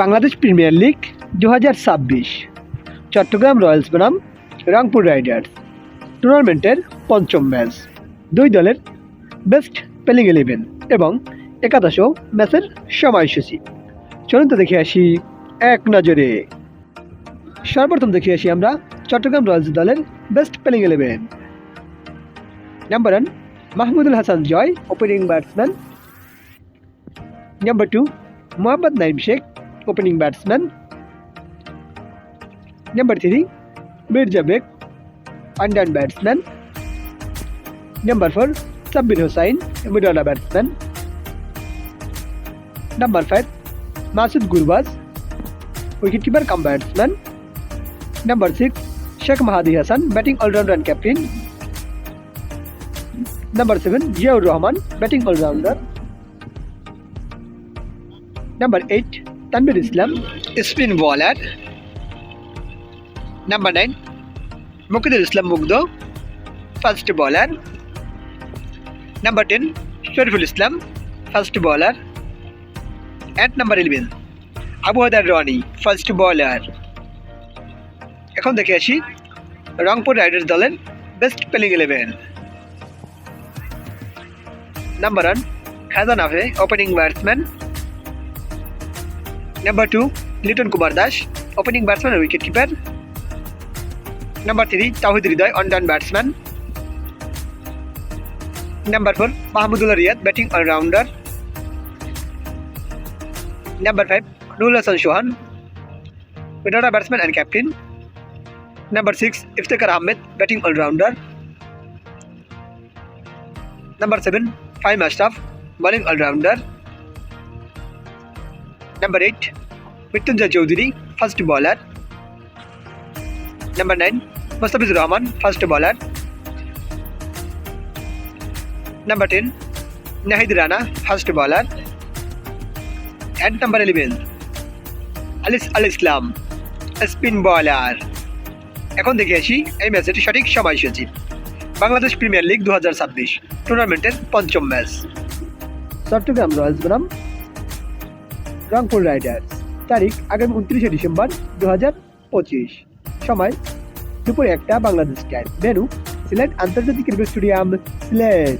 Bangladesh premier league দু হাজার ছাব্বিশ। চট্টগ্রাম রয়্যালস বনাম রংপুর রাইডার্স। টুর্নামেন্টের পঞ্চম ম্যাচ। দুই দলের বেস্ট প্লেইং ইলেভেন এবং একাদশ ম্যাচের সময়সূচি। চলুন তো দেখে আসি এক নজরে। সর্বপ্রথম দেখে আসি আমরা চট্টগ্রাম রয়্যালস দলের best playing eleven. Number one Mahmudul Hasan Joy opening batsman number two Mohammad Naim Sheikh opening batsman number three Mirza Baig under batsman number four Sabbir Hossain middle order batsman number five Masud Gurbaz wicket keeper cum batsman number six Sheikh Mahedi Hasan batting allrounder and captain number seven Ziaur Rahman batting allrounder number eight Tanvir Islam spin bowler number nine Mukidul Islam Mugdho fast bowler number ten Shoriful Islam fast bowler at number eleven Abu Hider Rony fast bowler এখন দেখে আসি Rangpur Riders দলের best playing eleven number one খাজান আফে opening batsman number two Liton Kumar Das opening batsman wicket keeper number three Towhid Hridoy one down batsman number four Mahmudullah Riyad batting allrounder number five Nurul Hasan Sohan विडोडा batsman and captain number six Iftikhar Ahmed batting allrounder number seven five staff bowling allrounder number eight Mrittunjoy Chowdhury fast bowler number nine Mustafizur Rahman fast bowler number ten Nahid Rana fast bowler and number eleven Alis Al Islam spin bowler এখন দেখে আসি এই ম্যাচের সঠিক সময় সময়সূচি। Bangladesh premier league দু হাজার ছাব্বিশ টুর্নামেন্টের পঞ্চম ম্যাচ চট্টগ্রাম রয়্যালস বনাম রংপুর রাইডার্স। তারিখ আগামী উনত্রিশে ডিসেম্বর দু হাজার পঁচিশ। সময় দুপুরে একটা বাংলাদেশ টাইম মেনু সিলেট আন্তর্জাতিক ক্রিকেট স্টেডিয়াম সিলেট